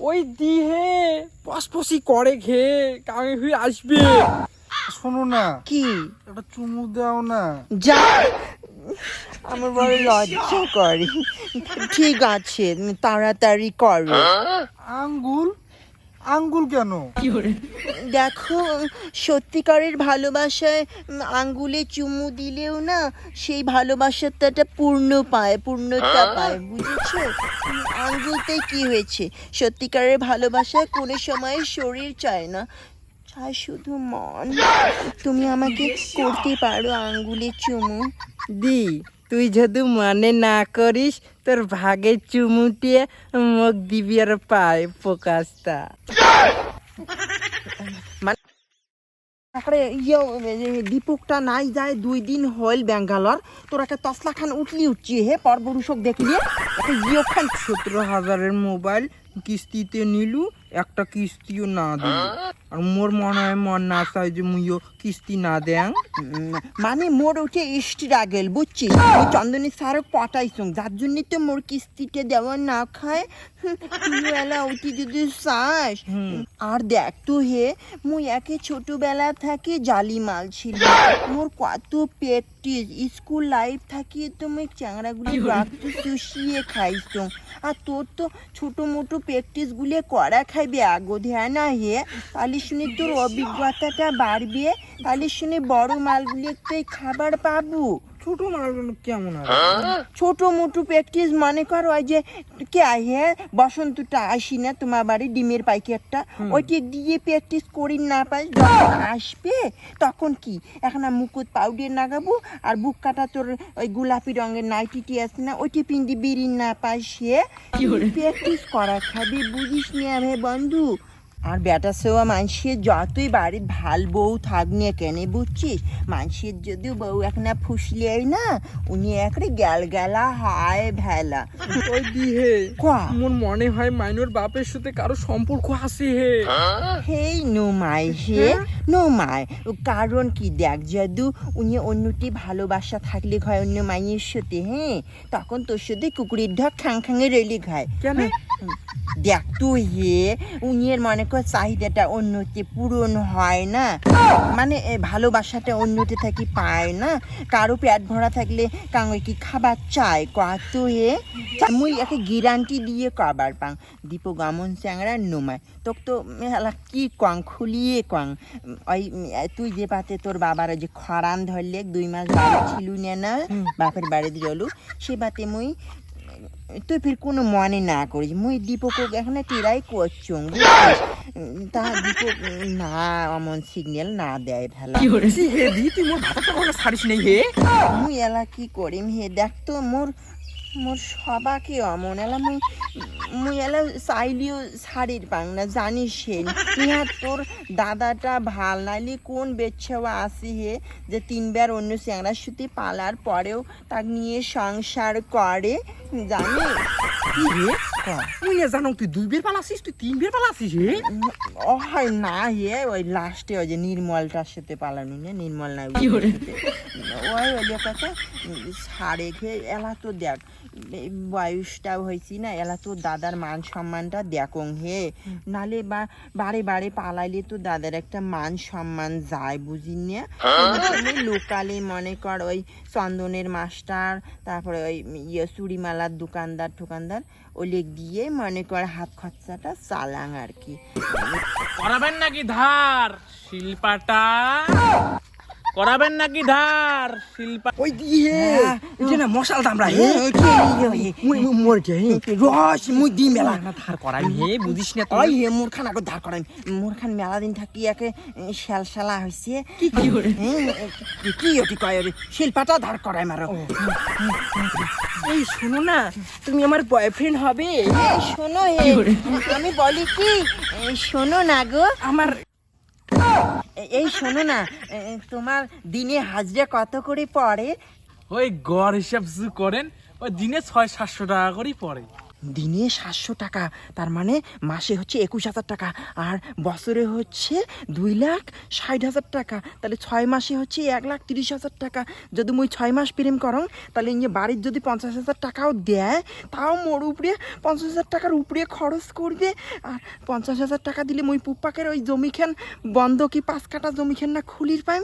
ওই দিহে পসপসি করে ঘে কামে ফিরে আসবে। শোনো না। কি? একটা চুমু দাও না। যা। আমার বড় লজ্জা করে। ঠিক আছে তাড়াতাড়ি করো। আঙ্গুল আঙ্গুল কেন? দেখো সত্যিকারের ভালোবাসায় আঙ্গুলে চুমু দিলেও না সেই ভালোবাসাটা পূর্ণ পায় পূর্ণতা পায় বুঝেছ? আঙ্গুলতে কি হয়েছে? সত্যিকারের ভালোবাসায় কোনো সময় শরীর চায় না চায় শুধু মন। তুমি আমাকে করতে পারো আঙ্গুলে চুমু? দি। তুই যদি মনে না করিস, তোর ভাগে চুমুটিয়ে মুখ দিবি আর পায় প্রকাশটা তারপরে ইয়ে দীপকটা নাই যায়, দুই দিন হইল ব্যাঙ্গালোর। তোর একটা তসলা খান উঠলি উঠছি, হে পরবরুষক দেখলি একটা ইয়ে খান, সতেরো হাজারের মোবাইল কিস্তিতে নিলু, একটা কিস্তিও না দিল। আর মোর মনে হয় মন না চাই যে মুইও কিস্তি না দেন মানে মোর উঠে ইষ্টি রাগেল বুঝছি ওই চন্দনী স্যারও পটাইছুং যার জন্য তো মোর কিস্তিতে দেওয়া না খায়। হুম, তুই উঠি যদি চাস। আর দেখ তো হে মুই একে ছোটবেলা থেকে জালি মাল ছিল। মোর কত প্র্যাকটিস স্কুল লাইফ থাকি তো মুই চ্যাংড়াগুলি রক্ত চুষিয়ে খাইছুং। আর তোর তো ছোট মোটো প্র্যাকটিস গুলি করা খাইবে আগো ধ্যান হে। তাহলে শুনে তোর অভিজ্ঞতাটা বাড়বে তাহলে শুনে বড় মালগুলি একটু খাবার পাবো। ছোট মালগুলো কেমন ছোট মোটো প্র্যাকটিস মনে কর ওই যে কে হে বসন্তটা আসি না তোমার বাড়ি ডিমের প্যাকেটটা ওইটি দিয়ে প্র্যাকটিস করি না পাই যখন আসবে তখন কি? এখন মুকুট পাউডার লাগাবো আর বুক কাটা তোর ওই গোলাপি রঙের নাইটিটি আছে না ওইটি পিন্ডি বিড়ি না পাই সে। প্র্যাকটিস করা? খাবি বুঝিস নি বন্ধু। আর বেটা সেওয়া মানুষের যতই বাড়ির ভালো বউ থাক নিয়ে কেনে বুঝছিস মানুষের যদিও বউ এখন ফুসলিয়াই না উনি একরে গ্যাল গেলা হায় ভেলা। ওই মোর মনে হয় মাইনোর বাপের সাথে কারও সম্পর্ক আছে হে। হেই নো মাই হে নো মাই কারণ কি দেখ যদু উনি অন্যটি ভালোবাসা থাকলে হয় অন্য মাইয়ের সাথে হ্যাঁ? তখন তোর সাথে কুকুরের ঢাক খাং খাঙে রেলি খায়। কেন? দেখ তুই হে উনির মনে কর চাহিদাটা অন্যতে পূরণ হয় না। মানে ভালোবাসাটা অন্যতে থাকি পায় না। কারও পেট ভরা থাকলে কাঙ্গই কি খাবার চায়? কত হে? মুই একে গ্যারান্টি দিয়ে কবার পাং। দীপ গমন চ্যাংরা নোমায় তোক তো মেলা কি কং খুলিয়ে কং। ওই তুই যে পাতে তোর বাবার যে খরান ধরলে দুই মাস বাড়ি ছিল না বাপের বাড়িতে জলু সে বাতে মুই তুই ফির কোনো মনে না করিস। মুই দীপক এখন টিরাই করছুম তা দীপক না অমন সিগন্যাল না দেয় ভালো। সি হে দি তুই মোর ভাতাটা কোনো ছাড়িস নেই হে? মুই এলা কি করিম হে? দেখ তো মোর মোর সবাকে অমন এলা মুই মুই এলা চাইলিও শাড়ির পাং না জানিস সে ইহা তোর দাদাটা ভালো নাইলে কোন বেচ্ছাওয়া আসি হে? যে তিনবার অন্য চ্যাংড়ার সুতি পালার পরেও তাক নিয়ে সংসার করে। কি। না জানো তুই দুই বের পালাছিস তুই তিন বের পালাছিস হে? ও হয় না হে ওই লাস্টে ওই যে নির্মলটার সাথে পালানো না? নির্মল না ওই ওই কথা সারে খেয়ে এলা তো দেখ বয়সটাও হয়েছি না এলা তো দাদার মান সম্মানটা দেখং হে। নালে বা বারে বারে পালাইলে তো দাদার একটা মান সম্মান যায় বুঝি না? লোকালে মনে কর ওই চন্দনের মাস্টার তারপরে ওই ইয়ে চুড়িমালার দোকানদার ঠোকানদার ওলে গিয়ে মনে কর হাত খরচাটা চালাং আর কি। করাবেন নাকি ধার? শিল্পাটা। করাবেন নাকি ধার? শিল্পা ওই দিহে যে না মশাল দামরা হে মুই মোর যে হে রস মুই দি মেলা। না ধার করাই হে বুঝিস না ওই তুই। হে মোর খান আগত ধার করাই। মোর খান মেলা দিন থাকি একে শাল শালা হইছে। কি কি করে? কি ওটি কয় রে শিল্পাটা ধার করাই মারো। এই শোনো না তুমি আমার বয়ফ্রেন্ড হবে। এই শোনো হে। আমি বলি কি? শোনো না গো। আমার এই শোনো না তোমার দিনে হাজিরা কত করে পড়ে? ওই গড় হিসাব করেন, ওই দিনে ছয় সাতশো টাকা করেই পড়ে। দিনে সাতশো টাকা, তার মানে মাসে হচ্ছে একুশ হাজার টাকা, আর বছরে হচ্ছে দুই লাখ ষাট হাজার টাকা, তাহলে ছয় মাসে হচ্ছে এক লাখ তিরিশ হাজার টাকা। যদি মুই ছয় মাস প্রেম করং, তাহলে ইয়ে বাড়ির যদি পঞ্চাশ হাজার টাকাও দেয়, তাও মোর উপরে পঞ্চাশ হাজার টাকার উপরে খরচ করবে। আর পঞ্চাশ হাজার টাকা দিলে মুই পুপ্পাকের ওই জমিখান বন্ধ কি পাঁচ কাটা জমিখান না খুলির পাইম?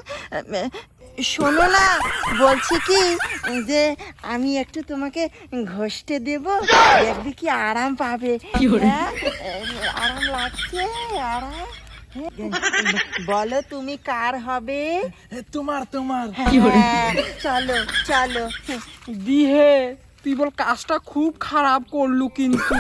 শোনো না বলছি কি যে আমি একটু তোমাকে ঘষতে দেব দেখবি কি আরাম পাবে। হ্যাঁ? আরাম লাগছে আরাম। বলো তুমি কার হবে? তোমার তোমার। হ্যাঁ, চলো চলো। দিহে তুই বল কাজটা খুব খারাপ করলু কিন্তু।